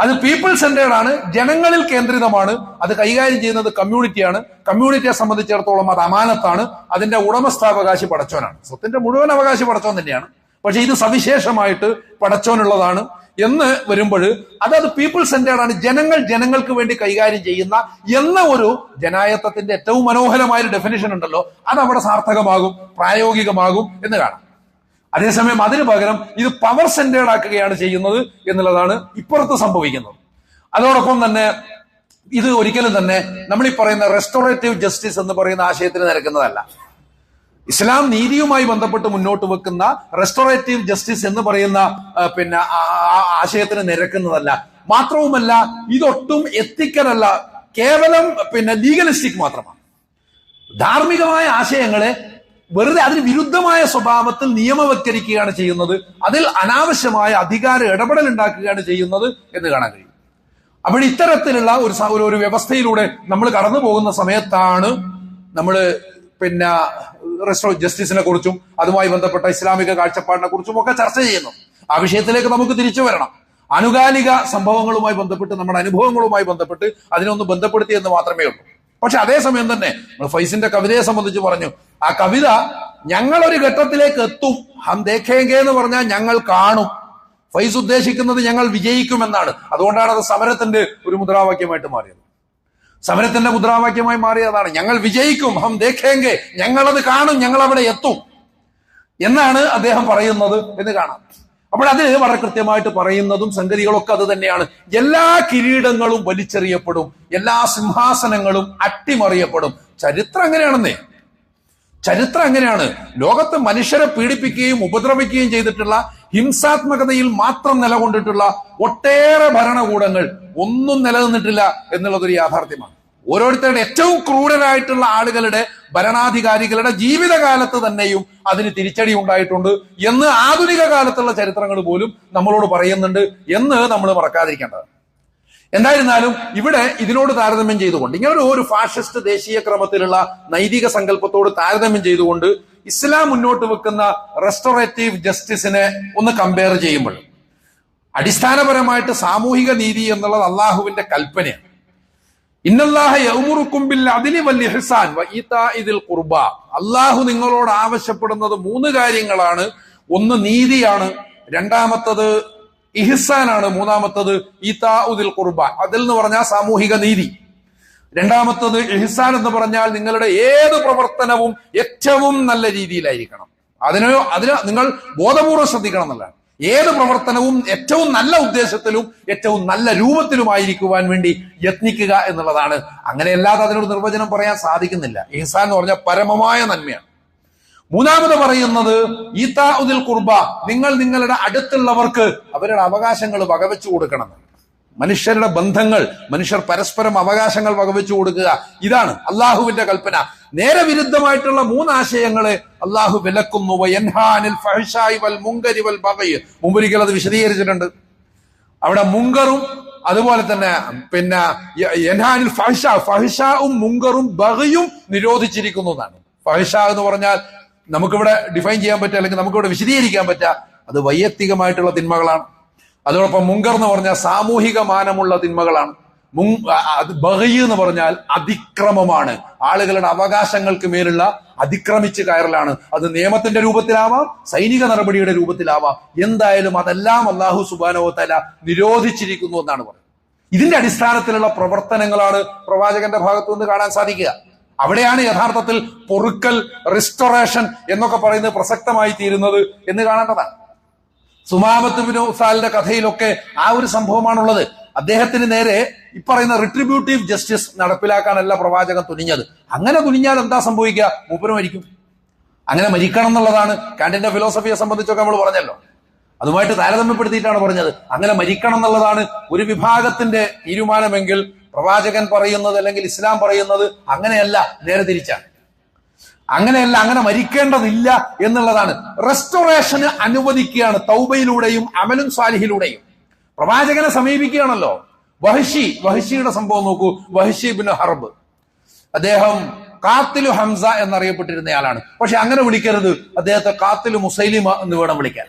അത് പീപ്പിൾ സെന്റേഡ് ആണ് ജനങ്ങളിൽ കേന്ദ്രിതമാണ് അത് കൈകാര്യം ചെയ്യുന്നത് കമ്മ്യൂണിറ്റിയാണ് കമ്മ്യൂണിറ്റിയെ സംബന്ധിച്ചിടത്തോളം അത് അമാനത്താണ് അതിന്റെ ഉടമസ്ഥാവകാശി പടച്ചോനാണ്. സ്വത്തിന്റെ മുഴുവൻ അവകാശി പടച്ചോൻ തന്നെയാണ്. പക്ഷെ ഇത് സവിശേഷമായിട്ട് പടച്ചോനുള്ളതാണ് എന്ന് വരുമ്പോൾ അതത് പീപ്പിൾ സെന്റേർഡ് ആണ്. ജനങ്ങൾ ജനങ്ങൾക്ക് വേണ്ടി കൈകാര്യം ചെയ്യുന്ന എന്ന ഒരു ജനായത്വത്തിന്റെ ഏറ്റവും മനോഹരമായ ഒരു ഡെഫിനിഷൻ ഉണ്ടല്ലോ. അത് അവിടെ സാർത്ഥകമാകും പ്രായോഗികമാകും എന്ന് കാണാം. അതേസമയം അതിന് പകരം ഇത് പവർ സെന്റേർഡ് ആക്കുകയാണ് ചെയ്യുന്നത് എന്നുള്ളതാണ് ഇപ്പുറത്ത് സംഭവിക്കുന്നത്. അതോടൊപ്പം തന്നെ ഇത് ഒരിക്കലും തന്നെ നമ്മൾ ഈ പറയുന്ന റെസ്റ്റോറേറ്റീവ് ജസ്റ്റിസ് എന്ന് പറയുന്ന ആശയത്തിന് നിരക്കുന്നതല്ല. ഇസ്ലാം നീതിയുമായി ബന്ധപ്പെട്ട് മുന്നോട്ട് വെക്കുന്ന റെസ്റ്റോറേറ്റീവ് ജസ്റ്റിസ് എന്ന് പറയുന്ന പിന്നെ ആശയത്തിന് നിരക്കുന്നതല്ല. മാത്രവുമല്ല ഇതൊട്ടും എത്തിക്കലല്ല. കേവലം പിന്നെ ലീഗലിസ്റ്റിക് മാത്രമാണ്. ധാർമ്മികമായ ആശയങ്ങളെ വെറുതെ അതിന് വിരുദ്ധമായ സ്വഭാവത്തിൽ നിയമവത്കരിക്കുകയാണ് ചെയ്യുന്നത്. അതിൽ അനാവശ്യമായ അധികാര ഇടപെടൽ ഉണ്ടാക്കുകയാണ് ചെയ്യുന്നത് എന്ന് കാണാൻ കഴിയും. അപ്പോൾ ഇത്തരത്തിലുള്ള ഒരു- ഒരു വ്യവസ്ഥയിലൂടെ നമ്മൾ കടന്നു പോകുന്ന സമയത്താണ് നമ്മൾ പിന്നെ റെസ്റ്റോ ജസ്റ്റിസിനെ കുറിച്ചും അതുമായി ബന്ധപ്പെട്ട ഇസ്ലാമിക കാഴ്ചപ്പാടിനെ കുറിച്ചും ഒക്കെ ചർച്ച ചെയ്യുന്നു. ആ വിഷയത്തിലേക്ക് നമുക്ക് തിരിച്ചു വരണം. അനുകാലിക സംഭവങ്ങളുമായി ബന്ധപ്പെട്ട് നമ്മുടെ അനുഭവങ്ങളുമായി ബന്ധപ്പെട്ട് അതിനൊന്ന് ബന്ധപ്പെടുത്തി എന്ന് മാത്രമേ ഉള്ളൂ. പക്ഷെ അതേസമയം തന്നെ നമ്മൾ ഫൈസിന്റെ കവിതയെ സംബന്ധിച്ച് പറഞ്ഞു. ആ കവിത ഞങ്ങളൊരു ഘട്ടത്തിലേക്ക് എത്തും. ഹം ദേഖേങ്കെ എന്ന് പറഞ്ഞാൽ ഞങ്ങൾ കാണും. ഫൈസ് ഉദ്ദേശിക്കുന്നത് ഞങ്ങൾ വിജയിക്കുമെന്നാണ്. അതുകൊണ്ടാണ് അത് സമരത്തിന്റെ ഒരു മുദ്രാവാക്യമായിട്ട് മാറിയത്. സമരത്തിന്റെ മുദ്രാവാക്യമായി മാറിയതാണ്. ഞങ്ങൾ വിജയിക്കും. ഹം ദേഖേങ്കെ. ഞങ്ങളത് കാണും. ഞങ്ങൾ അവിടെ എത്തും. എന്നാണ് അദ്ദേഹം പറയുന്നത് എന്ന് കാണാം. അപ്പോൾ അത് വളരെ കൃത്യമായിട്ട് പറയുന്നതും സംഗതികളൊക്കെ അത് തന്നെയാണ്. എല്ലാ കിരീടങ്ങളും വലിച്ചെറിയപ്പെടും. എല്ലാ സിംഹാസനങ്ങളും അട്ടിമറിയപ്പെടും. ചരിത്രം അങ്ങനെയാണെന്നേ. ചരിത്രം അങ്ങനെയാണ്. ലോകത്ത് മനുഷ്യരെ പീഡിപ്പിക്കുകയും ഉപദ്രവിക്കുകയും ചെയ്തിട്ടുള്ള ഹിംസാത്മകതയിൽ മാത്രം നിലകൊണ്ടിട്ടുള്ള ഒട്ടേറെ ഭരണകൂടങ്ങൾ ഒന്നും നിലനിന്നിട്ടില്ല എന്നുള്ളതൊരു യാഥാർത്ഥ്യമാണ്. ഓരോരുത്തരുടെ ഏറ്റവും ക്രൂരരായിട്ടുള്ള ആളുകളുടെ ഭരണാധികാരികളുടെ ജീവിതകാലത്ത് തന്നെയും അതിന് തിരിച്ചടി ഉണ്ടായിട്ടുണ്ട് എന്ന് ആധുനിക കാലത്തുള്ള ചരിത്രങ്ങൾ പോലും നമ്മളോട് പറയുന്നുണ്ട് എന്ന് നമ്മൾ മറക്കാതിരിക്കേണ്ടത് എന്തായിരുന്നാലും ഇവിടെ ഇതിനോട് താരതമ്യം ചെയ്തുകൊണ്ട് ഇങ്ങനെ ഒരു- ഫാഷിസ്റ്റ് ദേശീയ ക്രമത്തിലുള്ള നൈതിക സങ്കല്പത്തോട് താരതമ്യം ചെയ്തുകൊണ്ട് ഇസ്ലാം മുന്നോട്ട് വെക്കുന്ന റെസ്റ്റോറേറ്റീവ് ജസ്റ്റിസിനെ ഒന്ന് കമ്പയർ ചെയ്യുമ്പോൾ അടിസ്ഥാനപരമായിട്ട് സാമൂഹിക നീതി എന്നുള്ളത് അള്ളാഹുവിന്റെ കൽപ്പനയാണ്. ഖുർബ. അള്ളാഹു നിങ്ങളോട് ആവശ്യപ്പെടുന്നത് മൂന്ന് കാര്യങ്ങളാണ്. ഒന്ന് നീതിയാണ് രണ്ടാമത്തത് ഇഹിസാനാണ് മൂന്നാമത്തത് ഈതാഉദിൽ ഖുർബ. അതിൽ എന്ന് പറഞ്ഞാൽ സാമൂഹിക നീതി. രണ്ടാമത്തത് എഹ്സാൻ എന്ന് പറഞ്ഞാൽ നിങ്ങളുടെ ഏത് പ്രവർത്തനവും ഏറ്റവും നല്ല രീതിയിലായിരിക്കണം. അതിന് അതിന് നിങ്ങൾ ബോധപൂർവം ശ്രദ്ധിക്കണം എന്നുള്ളതാണ്. ഏത് പ്രവർത്തനവും ഏറ്റവും നല്ല ഉദ്ദേശത്തിലും ഏറ്റവും നല്ല രൂപത്തിലുമായിരിക്കുവാൻ വേണ്ടി യത്നിക്കുക എന്നുള്ളതാണ്. അങ്ങനെയല്ലാതെ അതിനൊരു നിർവചനം പറയാൻ സാധിക്കുന്നില്ല. ഇഹ്സാൻ എന്ന് പറഞ്ഞാൽ പരമമായ നന്മയാണ്. മൂന്നാമത് പറയുന്നത് ഈത്താ ഉദിൽ കുർബ നിങ്ങൾ നിങ്ങളുടെ അടുത്തുള്ളവർക്ക് അവരുടെ അവകാശങ്ങൾ വകവെച്ചു കൊടുക്കണം. മനുഷ്യരുടെ ബന്ധങ്ങൾ മനുഷ്യർ പരസ്പരം അവകാശങ്ങൾ വകവെച്ചു കൊടുക്കുക. ഇതാണ് അള്ളാഹുവിന്റെ കൽപ്പന. നേരെ വിരുദ്ധമായിട്ടുള്ള മൂന്ന് ആശയങ്ങളെ അള്ളാഹു വിലക്കുന്നു മുമ്പൊരിക്കൽ അത് വിശദീകരിച്ചിട്ടുണ്ട്. അവിടെ മുങ്കറും അതുപോലെ തന്നെ പിന്നെ യൻഹാനിൽ ഫഹിഷ ഫഹിഷാവും മുങ്കറും ബഹയും നിരോധിച്ചിരിക്കുന്നതാണ് ഫഹിഷ എന്ന് പറഞ്ഞാൽ നമുക്കിവിടെ ഡിഫൈൻ ചെയ്യാൻ പറ്റുക അല്ലെങ്കിൽ നമുക്കിവിടെ വിശദീകരിക്കാൻ പറ്റുക. അത് വൈയക്തികമായിട്ടുള്ള തിന്മകളാണ്. അതോടൊപ്പം മുങ്കർ എന്ന് പറഞ്ഞാൽ സാമൂഹിക മാനമുള്ള തിന്മകളാണ്. ബഹയ് എന്ന് പറഞ്ഞാൽ അതിക്രമമാണ്. ആളുകളുടെ അവകാശങ്ങൾക്ക് മേലുള്ള അതിക്രമിച്ച് കയറലാണ്. അത് നിയമത്തിന്റെ രൂപത്തിലാവാം സൈനിക നടപടിയുടെ രൂപത്തിലാവാം. എന്തായാലും അതെല്ലാം അള്ളാഹു സുബാനോ തല നിരോധിച്ചിരിക്കുന്നു എന്നാണ് പറയുന്നത്. ഇതിന്റെ അടിസ്ഥാനത്തിലുള്ള പ്രവർത്തനങ്ങളാണ് പ്രവാചകന്റെ ഭാഗത്തുനിന്ന് കാണാൻ സാധിക്കുക. അവിടെയാണ് യഥാർത്ഥത്തിൽ പൊറുക്കൽ റിസ്റ്റോറേഷൻ എന്നൊക്കെ പറയുന്നത് പ്രസക്തമായി തീരുന്നത് എന്ന് കാണേണ്ടതാണ്. സുമാമത്ത് ബിൻ ഉസാലിന്റെ കഥയിലൊക്കെ ആ ഒരു സംഭവമാണുള്ളത്. അദ്ദേഹത്തിന് നേരെ ഇപ്പറയുന്ന റിട്രിബ്യൂട്ടീവ് ജസ്റ്റിസ് നടപ്പിലാക്കാനല്ല പ്രവാചകൻ തുനിഞ്ഞത്. അങ്ങനെ തുനിഞ്ഞാൽ എന്താ സംഭവിക്കുക? മൂപ്പര് മരിക്കും. അങ്ങനെ മരിക്കണം എന്നുള്ളതാണ് കാന്റിന്റെ ഫിലോസഫിയെ സംബന്ധിച്ചൊക്കെ നമ്മൾ പറഞ്ഞല്ലോ. അതുമായിട്ട് താരതമ്യപ്പെടുത്തിയിട്ടാണ് പറഞ്ഞത്. അങ്ങനെ മരിക്കണം എന്നുള്ളതാണ് ഒരു വിഭാഗത്തിന്റെ തീരുമാനമെങ്കിൽ പ്രവാചകൻ പറയുന്നത് അല്ലെങ്കിൽ ഇസ്ലാം പറയുന്നത് അങ്ങനെയല്ല നേരെ തിരിച്ചാണ്. അങ്ങനെയല്ല അങ്ങനെ മരിക്കേണ്ടതില്ല എന്നുള്ളതാണ്. റെസ്റ്റോറേഷന് അനുവദിക്കുകയാണ് തൗബയിലൂടെയും അമലും സ്വാലിഹിലൂടെയും പ്രവാചകനെ സമീപിക്കുകയാണല്ലോ. വഹിഷി വഹഷിയുടെ സംഭവം നോക്കൂ. Wahshi bin Harb. അദ്ദേഹം കാത്തിലു ഹംസ എന്നറിയപ്പെട്ടിരുന്നയാളാണ്. പക്ഷെ അങ്ങനെ വിളിക്കരുത്. അദ്ദേഹത്തെ കാത്തിലു മുസൈലിമ എന്ന് വേണം വിളിക്കാൻ.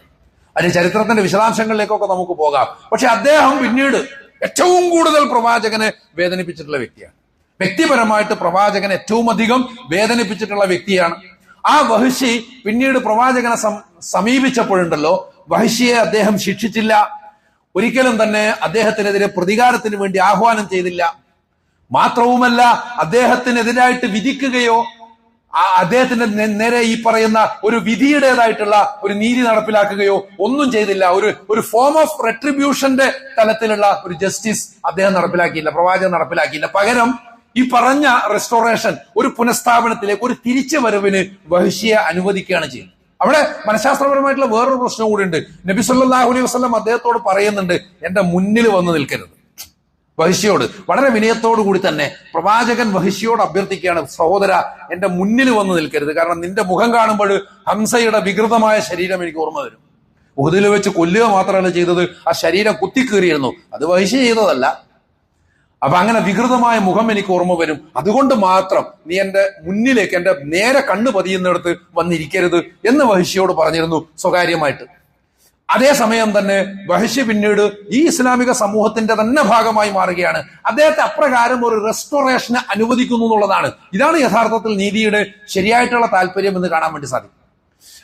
അതിന് ചരിത്രത്തിന്റെ വിശദാംശങ്ങളിലേക്കൊക്കെ നമുക്ക് പോകാം. പക്ഷെ അദ്ദേഹം പിന്നീട് ഏറ്റവും കൂടുതൽ പ്രവാചകനെ വേദനിപ്പിച്ചിട്ടുള്ള വ്യക്തിയാണ്. വ്യക്തിപരമായിട്ട് പ്രവാചകൻ ഏറ്റവും അധികം വേദനിപ്പിച്ചിട്ടുള്ള വ്യക്തിയാണ്. ആ വഹിഷി പിന്നീട് പ്രവാചകനെ സമീപിച്ചപ്പോഴുണ്ടല്ലോ വഹിഷിയെ അദ്ദേഹം ശിക്ഷിച്ചില്ല. ഒരിക്കലും തന്നെ അദ്ദേഹത്തിനെതിരെ പ്രതികാരത്തിന് വേണ്ടി ആഹ്വാനം ചെയ്തില്ല. മാത്രവുമല്ല അദ്ദേഹത്തിനെതിരായിട്ട് വിധിക്കുകയോ അദ്ദേഹത്തിന്റെ നേരെ ഈ പറയുന്ന ഒരു വിധിയുടേതായിട്ടുള്ള ഒരു നീതി നടപ്പിലാക്കുകയോ ഒന്നും ചെയ്തില്ല. ഒരു ഒരു ഫോം ഓഫ് റെട്രിബ്യൂഷന്റെ തലത്തിലുള്ള ഒരു ജസ്റ്റിസ് അദ്ദേഹം നടപ്പിലാക്കിയില്ല പ്രവാചകൻ നടപ്പിലാക്കിയില്ല. പകരം ഈ പറഞ്ഞ റെസ്റ്റോറേഷൻ ഒരു പുനഃസ്ഥാപനത്തിലേക്ക് ഒരു തിരിച്ചു വരവിന് വഹിഷിയെ അനുവദിക്കുകയാണ് ചെയ്യുന്നത്. അവിടെ മനഃശാസ്ത്രപരമായിട്ടുള്ള വേറൊരു പ്രശ്നം കൂടി ഉണ്ട് നബി സല്ലാഹു അലൈഹി വസ്ലം അദ്ദേഹത്തോട് പറയുന്നുണ്ട് എന്റെ മുന്നിൽ വന്ന് നിൽക്കരുത്. വഹിഷ്യോട് വളരെ വിനയത്തോടു കൂടി തന്നെ പ്രവാചകൻ വഹിഷ്യോട് അഭ്യർത്ഥിക്കുകയാണ് സഹോദര എന്റെ മുന്നിൽ വന്ന് നിൽക്കരുത്. കാരണം നിന്റെ മുഖം കാണുമ്പോൾ ഹംസയുടെ വികൃതമായ ശരീരം എനിക്ക് ഓർമ്മ വരും. ഉഹദിൽ വെച്ച് കൊല്ലുക മാത്രമല്ല ചെയ്തത് ആ ശരീരം കുത്തിക്കീറിയിരുന്നു. അത് വഹിഷ്യ ചെയ്തതല്ല. അപ്പൊ അങ്ങനെ വികൃതമായ മുഖം എനിക്ക് ഓർമ്മ വരും. അതുകൊണ്ട് മാത്രം നീ എന്റെ മുന്നിലേക്ക് എന്റെ നേരെ കണ്ണു പതിയുന്നിടത്ത് വന്നിരിക്കരുത് എന്ന് മഹിഷിയോട് പറഞ്ഞിരുന്നു സ്വകാര്യമായിട്ട്. അതേസമയം തന്നെ വഹശി പിന്നീട് ഈ ഇസ്ലാമിക സമൂഹത്തിന്റെ തന്നെ ഭാഗമായി മാറുകയാണ്. അദ്ദേഹത്തെ അപ്രകാരം ഒരു റെസ്റ്റോറേഷന് അനുവദിക്കുന്നു എന്നുള്ളതാണ്. ഇതാണ് യഥാർത്ഥത്തിൽ നീതിയുടെ ശരിയായിട്ടുള്ള താല്പര്യം എന്ന് കാണാൻ വേണ്ടി സാധിക്കും.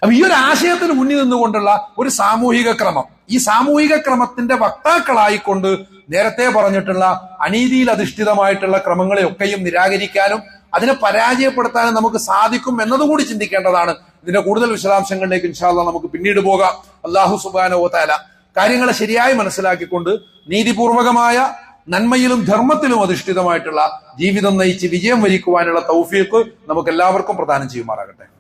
അപ്പൊ ഈ ഒരു ആശയത്തിന് മുന്നിൽ നിന്നുകൊണ്ടുള്ള ഒരു സാമൂഹിക ക്രമം. ഈ സാമൂഹിക ക്രമത്തിന്റെ വക്താക്കളായിക്കൊണ്ട് നേരത്തെ പറഞ്ഞിട്ടുള്ള അനീതിയിൽ അധിഷ്ഠിതമായിട്ടുള്ള ക്രമങ്ങളെയൊക്കെയും നിരാകരിക്കാനും അതിനെ പരാജയപ്പെടുത്താനും നമുക്ക് സാധിക്കും എന്നതുകൂടി ചിന്തിക്കേണ്ടതാണ്. ഇതിന്റെ കൂടുതൽ വിശദാംശങ്ങളിലേക്ക് ഇൻഷാല്ല നമുക്ക് പിന്നീട് പോകാം. അള്ളാഹു സുബാനോ താല കാര്യങ്ങളെ ശരിയായി മനസ്സിലാക്കിക്കൊണ്ട് നീതിപൂർവകമായ നന്മയിലും ധർമ്മത്തിലും അധിഷ്ഠിതമായിട്ടുള്ള ജീവിതം നയിച്ച് വിജയം വരിക്കുവാനുള്ള തൗഫീഖ് നമുക്ക് എല്ലാവർക്കും പ്രദാനം ചെയ്യുമാറാകട്ടെ.